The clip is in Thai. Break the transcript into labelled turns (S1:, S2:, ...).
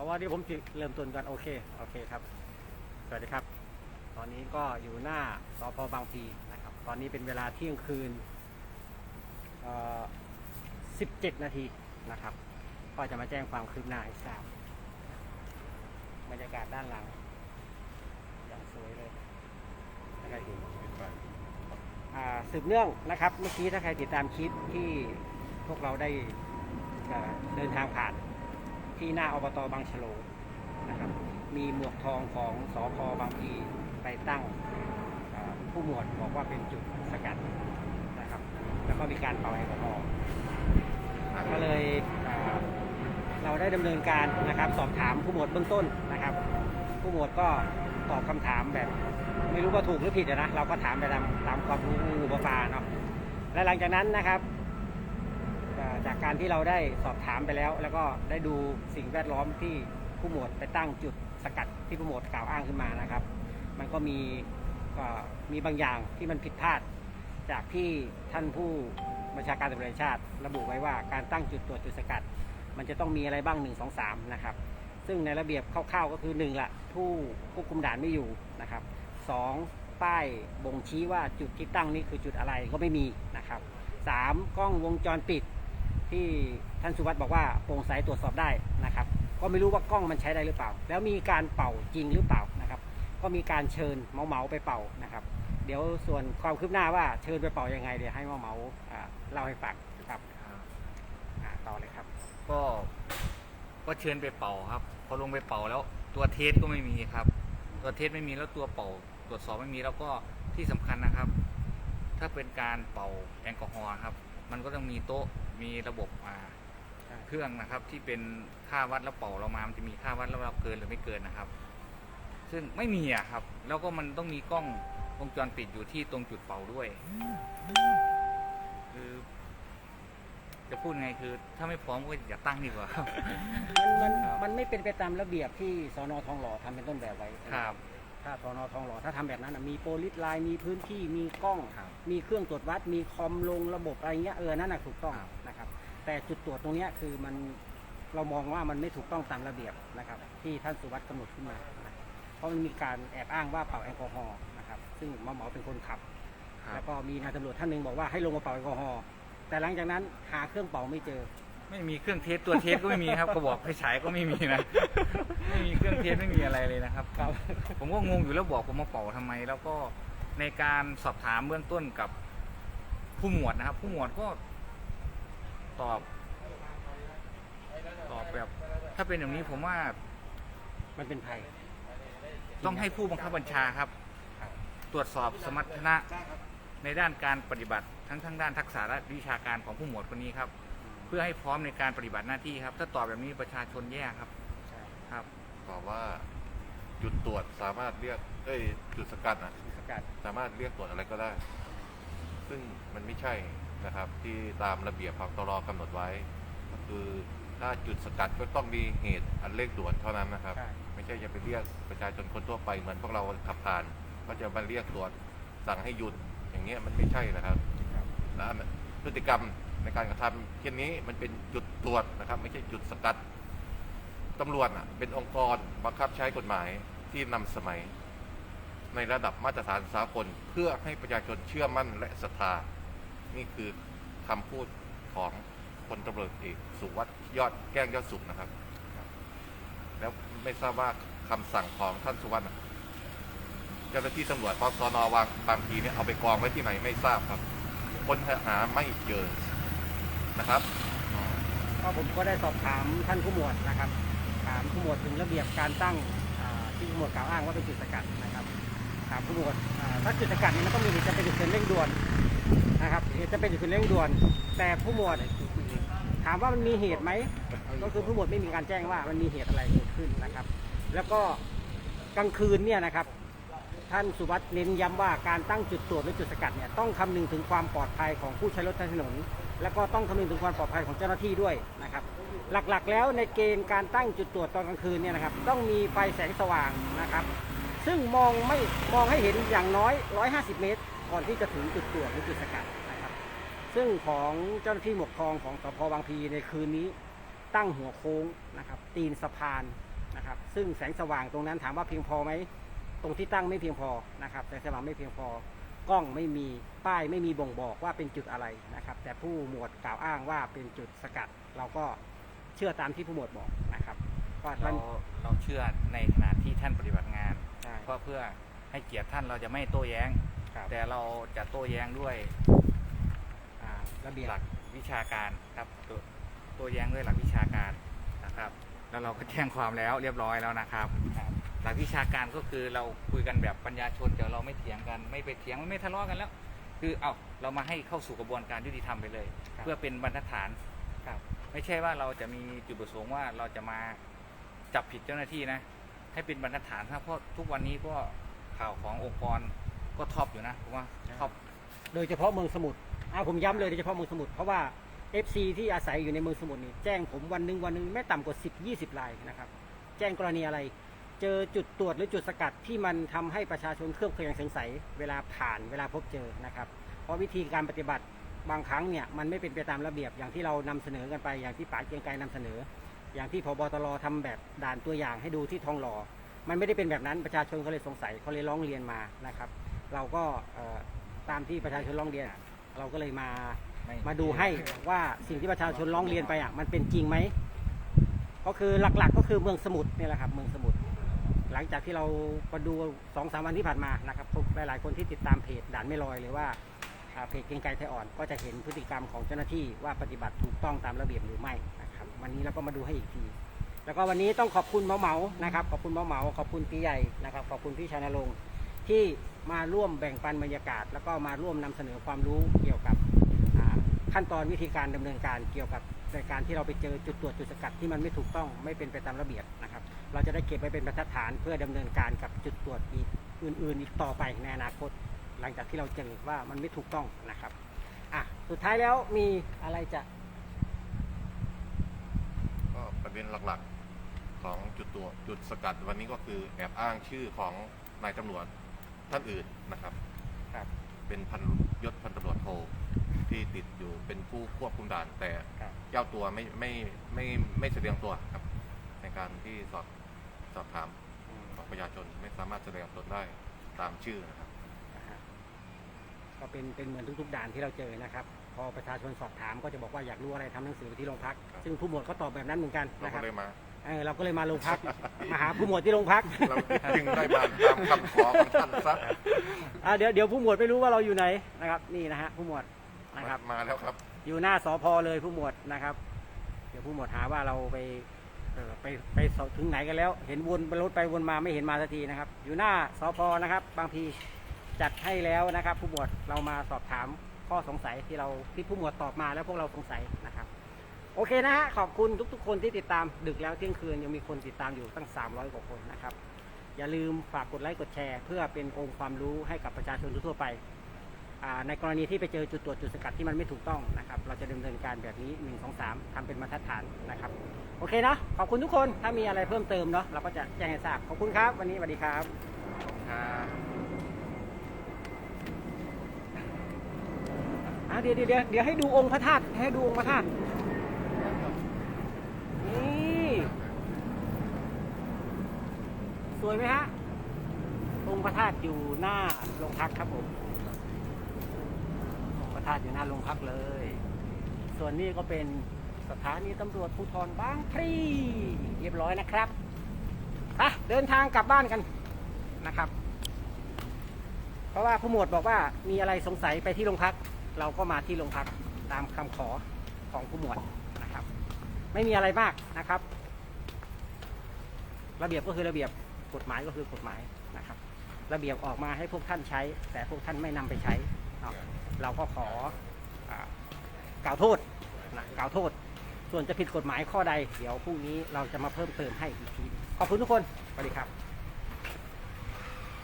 S1: ราะว่าเดี๋ยวผมสิเริ่มต้นกันโอเคโอเคครับ สวัสดีครับ ตอนนี้ก็อยู่หน้าสพบางพลีนะครับ ตอนนี้เป็นเวลาเที่ยงคืนเอ่อ17 นาทีนะครับ ก็จะมาแจ้งความคืบหน้าให้ทราบบรรยากาศด้านหลัง อย่างสวยเลยนะครับอ่าสืบเนื่องนะครับ เมื่อกี้ถ้าใครติดตามคลิปที่พวกเราได้เอ่อเดินทางผ่าน ที่หน้าอบตบางฉลงนะครับ มีหมวกทองของสอพบางพีไปตั้งผู้หมวดบอกว่าเป็นจุดสกัดนะครับ แล้วก็มีการเป่าแอลกอฮอล์ก็เลยเราได้ดำเนินการนะครับ สอบถามผู้หมวดเบื้องต้นนะครับ ผู้หมวดก็ตอบคำถามแบบ ไม่รู้ว่าถูกหรือผิดนะเราก็ถามไปตามตามความรู้งูปลาเนาะและหลังจากนั้นนะครับ จากการที่เราได้สอบถามไปแล้ว แล้วก็ได้ดูสิ่งแวดล้อมที่ผู้หมวดไปตั้งจุดสกัดที่ผู้หมวดกล่าวอ้างขึ้นมานะครับ มันก็มีก็มีบางอย่างที่มันผิดพลาด จากที่ท่านผู้บัญชาการตำรวจแห่งชาติ ระบุไว้ว่าการตั้งจุดตรวจจุดสกัด มันจะต้องมีอะไรบ้าง 1 2 3 นะครับ ซึ่งในระเบียบคร่าวๆก็คือ1ละผู้ควบคุมด่านไม่อยู่นะครับสองป้ายบ่งชี้ว่าจุดที่ตั้งนี่คือจุดอะไรก็ไม่มีนะครับสามกล้องวงจรปิด ที่ท่านสุวัสด์บอกว่าโปร่งใสตรวจสอบได้นะครับ ก็ไม่รู้ว่ากล้องมันใช้ได้หรือเปล่า แล้วมีการเป่าจริงหรือเปล่านะครับ ก็มีการเชิญเมาเมาไปเป่านะครับ เดี๋ยวส่วนความคืบหน้าว่าเชิญไปเป่ายังไงเดี๋ยวให้เมาเมาเล่าให้ฟังครับต่อเลยครับ
S2: ก็ก็เชิญไปเป่าครับพอลงไปเป่าแล้วตัวเทสก็ไม่มีครับ ตัวเทสไม่มีแล้วตัวเป่าตรวจสอบไม่มีแล้วก็ที่สำคัญนะครับ ถ้าเป็นการเป่าแอลกอฮอล์ครับ มันก็ต้องมีโต๊ะ มีระบบอ่า
S1: ใช่
S2: เครื่องนะครับ ที่เป็นค่าวัดแล้วเป่าเรามามันจะมีค่าวัดแล้วเราเกินหรือไม่เกินนะครับ ซึ่งไม่มีอะครับ แล้วก็มันต้องมีกล้องวงจรปิดอยู่ที่ตรงจุดเป่าด้วยคือจะพูดไงคือ ถ้าไม่พร้อมก็อย่าตั้งดีกว่าครับ
S1: มันมันมันไม่เป็นไปตามระเบียบที่สอนอทองหล่อทำเป็นต้นแบบไว้
S2: ครับ
S1: ถ้าสอนอทองหล่อถ้าทำแบบนั้นนะมีโปรลิสไลน์มีพื้นที่มีกล้อง
S2: ครับ
S1: มีเครื่องตรวจวัดมีคอมลงระบบอะไรเงี้ยเออนั่นน่ะถูกต้อง
S2: ครับ
S1: นะครับ แต่จุดตรวจตรงเนี้ยคือมันเรามองว่ามันไม่ถูกต้องตามระเบียบนะครับ ที่ท่านสุวัสด์กำหนดขึ้นมานะเพราะมันมีการแอบอ้างว่าเป่าแอลกอฮอล์นะครับ ซึ่งหมอหมอเป็นคนขับ แล้วก็มีนายตำรวจท่านหนึ่งบอกว่าให้ลงมาเป่าแอลกอฮอล์แต่หลังจากนั้นหาเครื่องเป่าไม่เจอ
S2: ไม่มีเครื่องเทสตัวเทสก็ไม่มีครับกระบอกไฟฉายก็ไม่มีนะไม่มีเครื่องเทสไม่มีอะไรเลยนะครับ
S1: ครับ
S2: ผมก็งงอยู่แล้วบอกผมมาเป่าทำไม แล้วก็ในการสอบถามเบื้องต้นกับผู้หมวดนะครับ ผู้หมวดก็ ตอบ ตอบแบบ ถ้าเป็นอย่างนี้ผมว่า
S1: มันเป็นภัย
S2: ต้องให้ผู้บังคับบัญชาครับ
S1: ครับ
S2: ตรวจสอบสมรรถนะในด้านการปฏิบัติ ทั้งทั้งด้านทักษะและวิชาการของผู้หมวดคนนี้ครับ เพื่อให้พร้อมในการปฏิบัติหน้าที่ครับ ถ้าตอบแบบนี้ประชาชนแย่ครับ
S1: ใช่
S2: ครับ
S3: ตอบว่าจุดตรวจสามารถเรียกเอ้ยจุดสกัดอะ
S1: สกัด
S3: สามารถเรียกตรวจอะไรก็ได้ ซึ่งมันไม่ใช่ นะครับ ที่ตามระเบียบของตรกำหนดไว้ก็คือถ้าจุดสกัดก็ต้องมีเหตุอันเร่งด่วนเท่านั้นนะครับ
S1: ใช่
S3: ไม่ใช่จะไปเรียกประชาชนคนทั่วไปเหมือนพวกเราขับผ่าน ก็จะมาเรียกตรวจสั่งให้หยุดอย่างเงี้ยมันไม่ใช่นะครับ
S1: ครับ
S3: และพฤติกรรมในการกระทำเช่นนี้มันเป็นจุดตรวจนะครับ ไม่ใช่จุดสกัดตำรวจอะเป็นองค์กรบังคับใช้กฎหมายที่นำสมัย ในระดับมาตรฐานสากลเพื่อให้ประชาชนเชื่อมั่นและศรัทธา นี่คือคำพูดของพลตำรวจเอกสุวัสด์ยอดแก้งยอดสุขนะครับ แล้วไม่ทราบว่าคำสั่งของท่านสุวัสด์เจ้าหน้าที่ตำรวจพสนวางบางทีเนี่ยเอาไปกองไว้ที่ไหนไม่ทราบครับค้นหาไม่เจอนะครับ
S1: ก็ผมก็ได้สอบถามท่านผู้หมวดนะครับ ถามผู้หมวดถึงระเบียบการตั้งที่ผู้หมวดกล่าวอ้างว่าเป็นจุดสกัดนะครับ ถามผู้หมวดถ้าจุดสกัดนี่ยมันต้องมีจำเป็นฉุกเฉินเร่งด่วน นะครับเหตุจำเป็นฉุกเฉินเร่งด่วน แต่ผู้หมวดถามว่ามันมีเหตุไหมก็คือผู้หมวดไม่มีการแจ้งว่ามันมีเหตุอะไรเกิดขึ้นนะครับ แล้วก็กลางคืนเนี่ยนะครับ ท่านสุวัสด์เน้นย้ำว่าการตั้งจุดตรวจหรือจุดสกัดเนี่ยต้องคำนึงถึงความปลอดภัยของผู้ใช้รถใช้ถนน แล้วก็ต้องคำนึงถึงความปลอดภัยของเจ้าหน้าที่ด้วยนะครับ หลักๆ แล้วในเกณฑ์การตั้งจุดตรวจตอนกลางคืนเนี่ยนะครับ ต้องมีไฟแสงสว่างนะครับ ซึ่งมองไม่มองให้เห็นอย่างน้อย 150 เมตร ก่อนที่จะถึงจุดตรวจหรือจุดสกัดนะครับ ซึ่งของเจ้าหน้าที่หมวกทองของสพบางพลีในคืนนี้ตั้งหัวโค้งนะครับ ตีนสะพานนะครับ ซึ่งแสงสว่างตรงนั้นถามว่าเพียงพอไหมตรงที่ตั้งไม่เพียงพอนะครับแสงสว่างไม่เพียงพอกล้องไม่มีป้ายไม่มีบ่งบอกว่าเป็นจุดอะไรนะครับ แต่ผู้หมวดกล่าวอ้างว่าเป็นจุดสกัด เราก็เชื่อตามที่ผู้หมวดบอกนะครับว่าท่า
S2: เรา
S1: น
S2: เราเชื่อในขณะที่ท่านปฏิบัติงาน
S1: ใช่
S2: เพราะเพื่อให้เกียรติท่านเราจะไม่โต้แย้ง
S1: ครับ
S2: แต่เราจะโต้แย้งด้วย
S1: อ่าระเบียบ
S2: หลักวิชาการครับตัวโต้แย้งด้วยหลักวิชาการนะครับ แล้วเราก็แจ้งความแล้วเรียบร้อยแล้วนะครับหลักวิชาการก็คือเราคุยกันแบบปัญญาชนแต่เราไม่เถียงกันไม่ไปเถียงไม่ทะเลาะกันแล้ว คือเอาเรามาให้เข้าสู่กระบวนการยุติธรรมไปเลย
S1: ครับ
S2: เพื่อเป็นบรรทัดฐาน
S1: ครับ
S2: ไม่ใช่ว่าเราจะมีจุดประสงค์ว่าเราจะมาจับผิดเจ้าหน้าที่นะ ให้เป็นบรรทัดฐานครับเพราะทุกวันนี้ก็ข่าวขององค์กร ก็ท็อปอยู่นะผมว่าท็อป
S1: โดยเฉพาะเมืองสมุทรเอาผมย้ำเลยโดยเฉพาะเมืองสมุทรเพราะว่า FC ที่อาศัยอยู่ในเมืองสมุทรนี่แจ้งผมวันหนึ่งวันหนึ่งไม่ต่ำกว่า 10 20รายนะครับ แจ้งกรณีอะไร เจอจุดตรวจหรือจุดสกัดที่มันทำให้ประชาชนเครือบแคลงสงสัยเวลาผ่านเวลาพบเจอนะครับ เพราะวิธีการปฏิบัติบางครั้งเนี่ยมันไม่เป็นไปตามระเบียบอย่างที่เรานำเสนอกันไปอย่างที่ป๋าเกรียงไกรนำเสนอ อย่างที่พบตรทำแบบด่านตัวอย่างให้ดูที่ทองหล่อมันไม่ได้เป็นแบบนั้นประชาชนเขาเลยสงสัยเขาเลยร้องเรียนมานะครับ เราก็เอ่อตามที่ประชาชนร้องเรียน เราก็เลยมา
S2: ไม่
S1: มาดูให้ว่าสิ่งที่ประชาชนร้องเรียนไปอะมันเป็นจริงไหมก็คือหลักๆ ก็คือเมืองสมุทรนี่แหละครับ เมืองสมุทรหลังจากที่เรามาดูสองสามวันที่ผ่านมานะครับพบหลายๆคนที่ติดตามเพจด่านไม่ลอยหรือว่าอ่าเพจเกรียงไกรไทยอ่อนก็จะเห็นพฤติกรรมของเจ้าหน้าที่ว่าปฏิบัติถูกต้องตามระเบียบหรือไม่นะครับ วันนี้เราก็มาดูให้อีกทีแล้วก็วันนี้ต้องขอบคุณเมาเหมานะครับขอบคุณเมาเหมาขอบคุณปีใหญ่นะครับขอบคุณพี่ชายนรงค์ ที่มาร่วมแบ่งปันบรรยากาศ แล้วก็มาร่วมนำเสนอความรู้เกี่ยวกับขั้นตอนวิธีการดำเนินการเกี่ยวกับในการที่เราไปเจอจุดตรวจจุดสกัดที่มันไม่ถูกต้องไม่เป็นไปตามระเบียบนะครับ เราจะได้เก็บไว้เป็นบรรทัดฐานเพื่อดำเนินการกับจุดตรวจอีกอื่น ๆ อีกต่อไปในอนาคต หลังจากที่เราเจอว่ามันไม่ถูกต้องนะครับอะสุดท้ายแล้วมีอะไรจะ
S3: ก็ประเด็นหลักๆ ของจุดตัวจจุดสกัดวันนี้ก็คือแอบอ้างชื่อของนายตำรวจ ท่านอื่นนะครับ
S1: ครับ
S3: เป็นพันยศพันตำรวจโทที่ติดอยู่เป็นผู้ควบคุมด่าน แต่
S1: ครับ
S3: เจ้าตัวไม่ไม่ไม่ไม่แสดงตัวครับ ในการที่สอบสอบถามของประชาชนไม่สามารถแสดงตนได้ตามชื่อนะครับ
S1: นะฮะก็เป็นเป็นเหมือนทุกๆด่านที่เราเจอนะครับ พอประชาชนสอบถามก็จะบอกว่าอยากรู้อะไรทำหนังสือไปที่โรงพัก
S3: ครับ
S1: ซึ่งผู้หมวดก็ตอบแบบนั้นเหมือนกัน
S3: เรา
S1: นะค
S3: ก็
S1: รับ
S3: เลยมา
S1: เออเราก็เลยมาโรงพัก มาหาผู้หมวดที่โรงพัก
S3: เราจึงได้มาตามคำขอของท่านซะ
S1: อ่าเดี๋ยวเดี๋ยวผู้หมวดไม่รู้ว่าเราอยู่ไหนนะครับนี่นะฮะผู้หมวดนะครับ
S3: มาแล้วครับ
S1: อยู่หน้าสพเลยผู้หมวดนะครับ เดี๋ยวผู้หมวดหาว่าเราไปเอ่อไปไปถึงไหนกันแล้ว เห็นวนรถไปวนมาไม่เห็นมาสักทีนะครับ อยู่หน้าสพนะครับ บางพีจัดให้แล้วนะครับ ผู้หมวดเรามาสอบถามข้อสงสัยที่เราที่ผู้หมวดตอบมาแล้วพวกเราสงสัยนะครับ โอเคนะฮะขอบคุณทุกๆ คนที่ติดตามดึกแล้วเที่ยงคืนยังมีคนติดตามอยู่ตั้ง 300 กว่าคนนะครับ อย่าลืมฝากกดไลค์กดแชร์ เพื่อเป็นองค์ความรู้ให้กับประชาชนทั่วๆไปอ่าในกรณีที่ไปเจอจุดตรวจจุดสกัดที่มันไม่ถูกต้องนะครับ เราจะดำเนินการแบบนี้ 1 2 3ทำเป็นมาตรฐานนะครับ โอเคเนาะขอบคุณทุกคนถ้ามีอะไรเพิ่มเติมเนาะเราก็จะแจ้งให้ทราบขอบคุณครับ วันนี้สวัสดีครับ
S2: ครับ
S1: อะเดี๋ยวเดี๋ยวเดี๋ยวเดี๋ยวให้ดูองค์พระธาตุให้ดูองค์พระธาตุ สวยไหมฮะองค์พระธาตุอยู่หน้าโรงพักครับผมองค์พระธาตุอยู่หน้าโรงพักเลย ส่วนนี้ก็เป็นสถานีตำรวจภูธรบางพลีเรียบร้อยนะครับไปเดินทางกลับบ้านกันนะครับ เพราะว่าผู้หมวดบอกว่ามีอะไรสงสัยไปที่โรงพัก เราก็มาที่โรงพักตามคำขอของผู้หมวดนะครับ ไม่มีอะไรมากนะครับ ระเบียบก็คือระเบียบ กฎหมายก็คือกฎหมายนะครับ ระเบียบออกมาให้พวกท่านใช้ แต่พวกท่านไม่นำไปใช้เเราก็ขอกล่าวโทษนะกล่าวโทษ ส่วนจะผิดกฎหมายข้อใด เดี๋ยวพรุ่งนี้เราจะมาเพิ่มเติมให้อีกที ขอบคุณทุกคนสวัสดีครับ